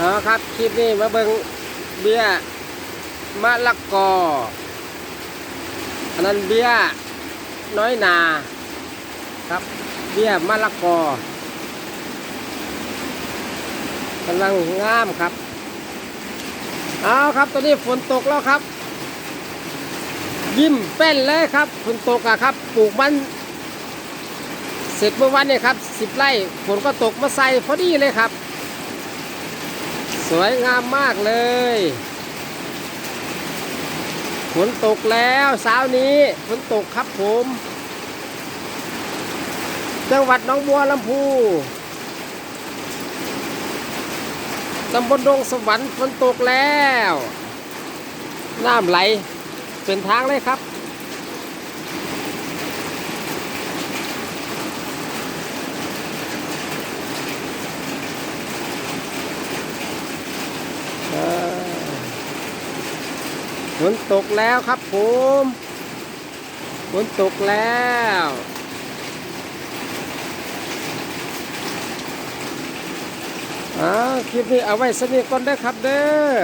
เอาครับ คลิปนี้มาเบิงเบี้ยมะละกอ อันนั้นเบี้ยน้อยนาครับ เบี้ยมะละกอกำลังงามครับ เอาครับตอนนี้ฝนตกแล้วครับ ยิ้มแป้นเลยครับฝนตกอะครับ ปลูกมัน เสร็จเมื่อวันเนี่ยครับสิบไร่ฝนก็ตกมาใส่พอดีเลยครับ สวยงามมากเลยฝนตกแล้วเช้านี้ฝนตกครับผม จังหวัดหนองบัวลำพูตำบลดงสวรรค์ฝนตกแล้ว น้ำไหลเป็นทางเลยครับ ฝนตกแล้วครับผมฝนตกแล้วอ่าคลิปนี้เอาไว้สนิทก่อนได้ครับเด้อ